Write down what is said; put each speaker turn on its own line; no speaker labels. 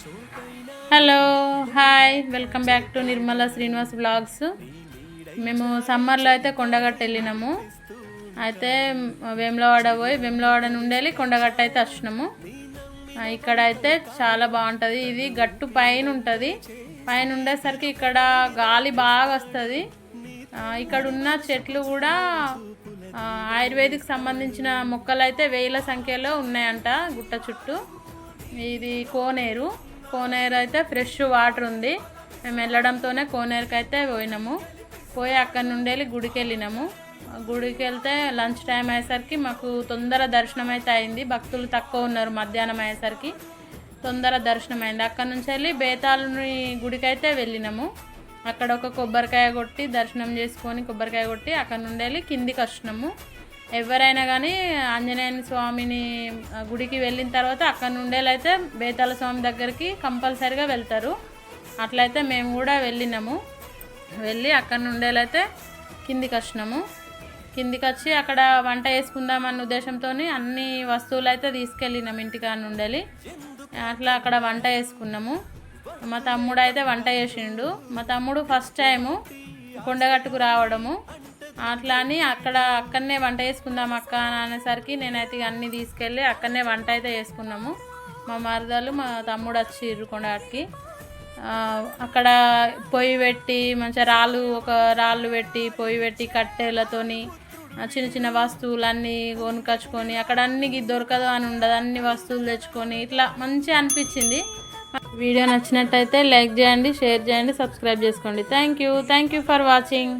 Hello hi welcome back to Nirmala Srinivas blogs మేము సమ్మర్లో అయితే కొండగట్ట వెళ్ళినాము. అయితే వేములవాడ పోయి వేములవాడ నుండి వెళ్ళి కొండగట్ట అయితే వచ్చినాము. ఇక్కడ అయితే చాలా బాగుంటుంది. ఇది గట్టు పైన ఉంటుంది. పైన ఉండేసరికి ఇక్కడ గాలి బాగా వస్తుంది. ఇక్కడ ఉన్న చెట్లు కూడా ఆయుర్వేదిక్ సంబంధించిన మొక్కలు అయితే వేల సంఖ్యలో ఉన్నాయంట గుట్ట చుట్టూ. ఇది కోనేరు. కోనేరు అయితే ఫ్రెష్ వాటర్ ఉంది. మేము వెళ్ళడంతోనే కోనేరుకి అయితే పోయినాము. పోయి అక్కడ నుండి వెళ్ళి గుడికి వెళ్ళినాము గుడికి వెళ్తే లంచ్ టైం అయ్యేసరికి మాకు తొందర దర్శనం అయితే అయింది. భక్తులు తక్కువ ఉన్నారు మధ్యాహ్నం అయ్యేసరికి. తొందర దర్శనం అయింది. అక్కడ నుంచి వెళ్ళి బేతాళుని గుడికి అయితే వెళ్ళినాము. అక్కడ ఒక కొబ్బరికాయ కొట్టి దర్శనం చేసుకొని కొబ్బరికాయ కొట్టి అక్కడ నుండి వెళ్ళి కిందికి వచ్చినాము. ఎవరైనా కానీ ఆంజనేయ స్వామిని గుడికి వెళ్ళిన తర్వాత అక్కడ నుండేలైతే బేతాల స్వామి దగ్గరికి కంపల్సరిగా వెళ్తారు. అట్లయితే మేము కూడా వెళ్ళినాము. వెళ్ళి అక్కడ నుండేలైతే కిందికి వచ్చినాము. కిందికి వచ్చి అక్కడ వంట చేసుకుందామన్న ఉద్దేశంతో అన్ని వస్తువులు అయితే తీసుకెళ్ళినాం ఇంటికాడ నుండెళ్ళి అట్లా అక్కడ వంట చేసుకున్నాము. మా తమ్ముడు అయితే వంట చేసిండు. మా తమ్ముడు ఫస్ట్ టైము కొండగట్టుకు రావడము. అట్లా అని అక్కడ అక్కడనే వంట చేసుకుందాం అక్క అని అనేసరికి నేనైతే ఇక అన్నీ తీసుకెళ్ళి అక్కడనే వంట అయితే చేసుకున్నాము. మా మరదలు మా తమ్ముడు వచ్చిర్రు కొండకి అక్కడ పొయ్యి పెట్టి మంచిగా రాళ్ళు ఒక రాళ్ళు పెట్టి పొయ్యి పెట్టి కట్టెలతోని చిన్న చిన్న వస్తువులన్నీ కొనుకొచ్చుకొని అక్కడ అన్ని దొరకదు అని ఉండదు అన్ని వస్తువులు తెచ్చుకొని ఇట్లా మంచిగా అనిపించింది. వీడియో నచ్చినట్టయితే లైక్ చేయండి షేర్ చేయండి సబ్స్క్రైబ్ చేసుకోండి. Thank you thank you for watching